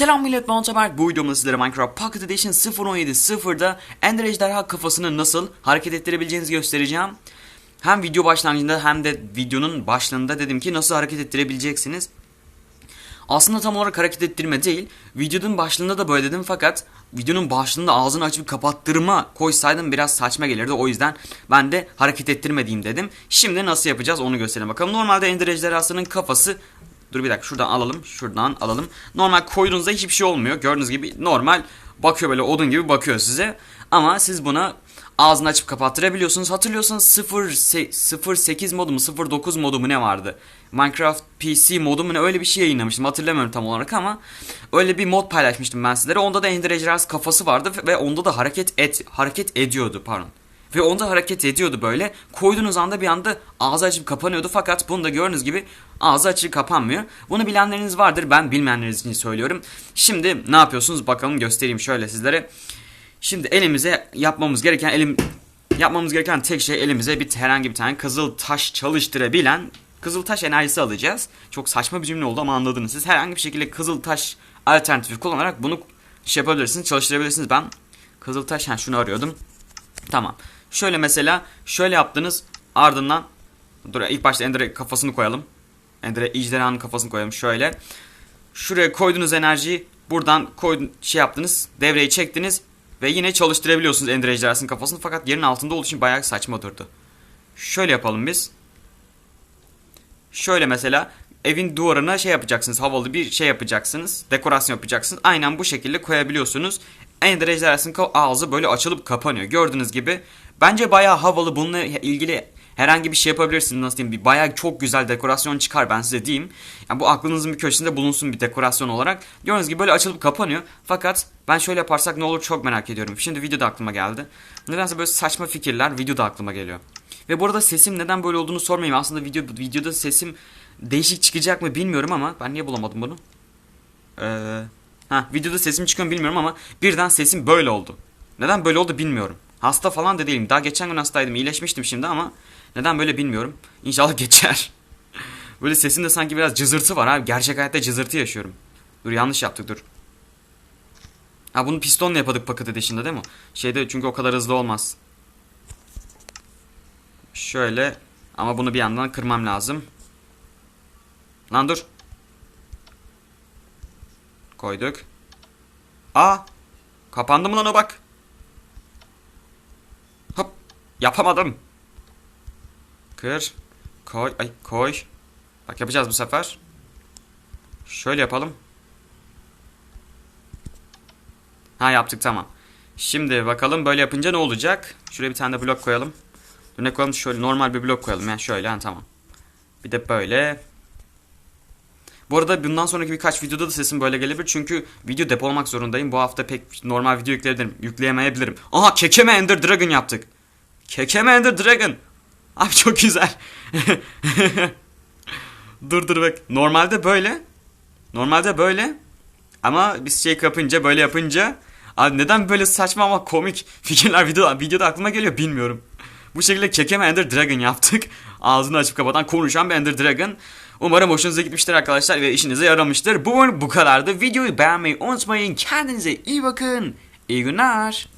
Selam millet ben Ataberk. Bu videomda sizlere Minecraft Pocket Edition 0.17.0'da Ender Ejderha kafasını nasıl hareket ettirebileceğinizi göstereceğim. Hem video başlangıcında hem de videonun başlığında dedim ki nasıl hareket ettirebileceksiniz. Aslında tam olarak hareket ettirme değil. Videonun başlığında da böyle dedim fakat videonun başlığında ağzını açıp kapattırma koysaydım biraz saçma gelirdi. O yüzden ben de hareket ettirme dedim. Şimdi nasıl yapacağız onu gösterelim bakalım. Normalde Ender Ejderhası'nın kafası Dur bir dakika şuradan alalım. Şuradan alalım. Normal koyduğunuzda hiçbir şey olmuyor. Gördüğünüz gibi normal bakıyor böyle odun gibi bakıyor size. Ama siz buna ağzını açıp kapattırabiliyorsunuz. Hatırlıyorsanız 0 08 modu mu 09 modu mu ne vardı? Minecraft PC modu mu ne öyle bir şey yayınlamıştım. Hatırlamıyorum tam olarak ama öyle bir mod paylaşmıştım ben sizlere. Onda da Ender Ejderhası kafası vardı ve onda da hareket et hareket ediyordu pardon. Ve onda hareket ediyordu böyle. Koyduğunuz anda bir anda ağzı açıp kapanıyordu. Fakat bunu da gördüğünüz gibi ağzı açıp kapanmıyor. Bunu bilenleriniz vardır. Ben bilmeyenleriniz için söylüyorum. Şimdi ne yapıyorsunuz bakalım göstereyim şöyle sizlere. Şimdi elimize yapmamız gereken elim yapmamız gereken tek şey elimize bir herhangi bir tane kızıl taş çalıştırabilen kızıl taş enerjisi alacağız. Çok saçma bir cümle oldu ama anladınız siz. Herhangi bir şekilde kızıl taş alternatifi kullanarak bunu şey yapabilirsiniz, çalıştırabilirsiniz. Ben kızıl taş yani şunu arıyordum. Tamam. Şöyle mesela şöyle yaptınız ardından dur ilk başta Ender'e kafasını koyalım. Ender'e ejderhanın kafasını koyalım şöyle. Şuraya koyduğunuz enerjiyi buradan koydun, şey yaptınız devreyi çektiniz ve yine çalıştırabiliyorsunuz Ender ejderhasının kafasını fakat yerin altında olduğu için bayağı saçma durdu. Şöyle yapalım biz. Şöyle mesela evin duvarına şey yapacaksınız havalı bir şey yapacaksınız dekorasyon yapacaksınız aynen bu şekilde koyabiliyorsunuz Ender ejderhasının ağzı böyle açılıp kapanıyor. Gördüğünüz gibi bence bayağı havalı. Bununla ilgili herhangi bir şey yapabilirsiniz nasıl diyeyim? Bir bayağı çok güzel dekorasyon çıkar ben size diyeyim. Yani bu aklınızın bir köşesinde bulunsun bir dekorasyon olarak. Gördüğünüz gibi böyle açılıp kapanıyor. Fakat ben şöyle yaparsak ne olur çok merak ediyorum. Şimdi videoda aklıma geldi. Nedense böyle saçma fikirler videoda aklıma geliyor. Ve burada sesim neden böyle olduğunu sormayayım. Aslında video videoda sesim değişik çıkacak mı bilmiyorum ama ben niye bulamadım bunu? Ee, ha videoda sesim çıkıyor mu bilmiyorum ama birden sesim böyle oldu. Neden böyle oldu bilmiyorum. Hasta falan da değilim. Daha geçen gün hastaydım. iyileşmiştim şimdi ama neden böyle bilmiyorum. İnşallah geçer. böyle sesimde sanki biraz cızırtı var abi. Gerçek hayatta cızırtı yaşıyorum. Dur yanlış yaptık dur. Ha bunu pistonla yapadık paket edişinde değil mi? Şeyde çünkü o kadar hızlı olmaz. Şöyle ama bunu bir yandan kırmam lazım. Lan dur. Koyduk. Aa! Kapandı mı lan o bak? Hop! Yapamadım. Kır. Koy. Ay koy. Bak yapacağız bu sefer. Şöyle yapalım. Ha yaptık tamam. Şimdi bakalım böyle yapınca ne olacak? Şuraya bir tane de blok koyalım. Ne koyalım? Şöyle normal bir blok koyalım. Yani şöyle yani tamam. Bir de böyle. Bu arada bundan sonraki birkaç videoda da sesim böyle gelebilir. Çünkü video depolamak zorundayım. Bu hafta pek normal video yükleyebilirim. Yükleyemeyebilirim. Aha kekeme Ender Dragon yaptık. Kekeme Ender Dragon. Abi çok güzel. dur dur bak. Normalde böyle. Normalde böyle. Ama biz şey yapınca böyle yapınca. Abi neden böyle saçma ama komik fikirler video, videoda aklıma geliyor bilmiyorum. Bu şekilde kekeme Ender Dragon yaptık. Ağzını açıp kapatan konuşan bir Ender Dragon. Umarım hoşunuza gitmiştir arkadaşlar ve işinize yaramıştır. Bu bu kadardı. Videoyu beğenmeyi unutmayın. Kendinize iyi bakın. İyi günler.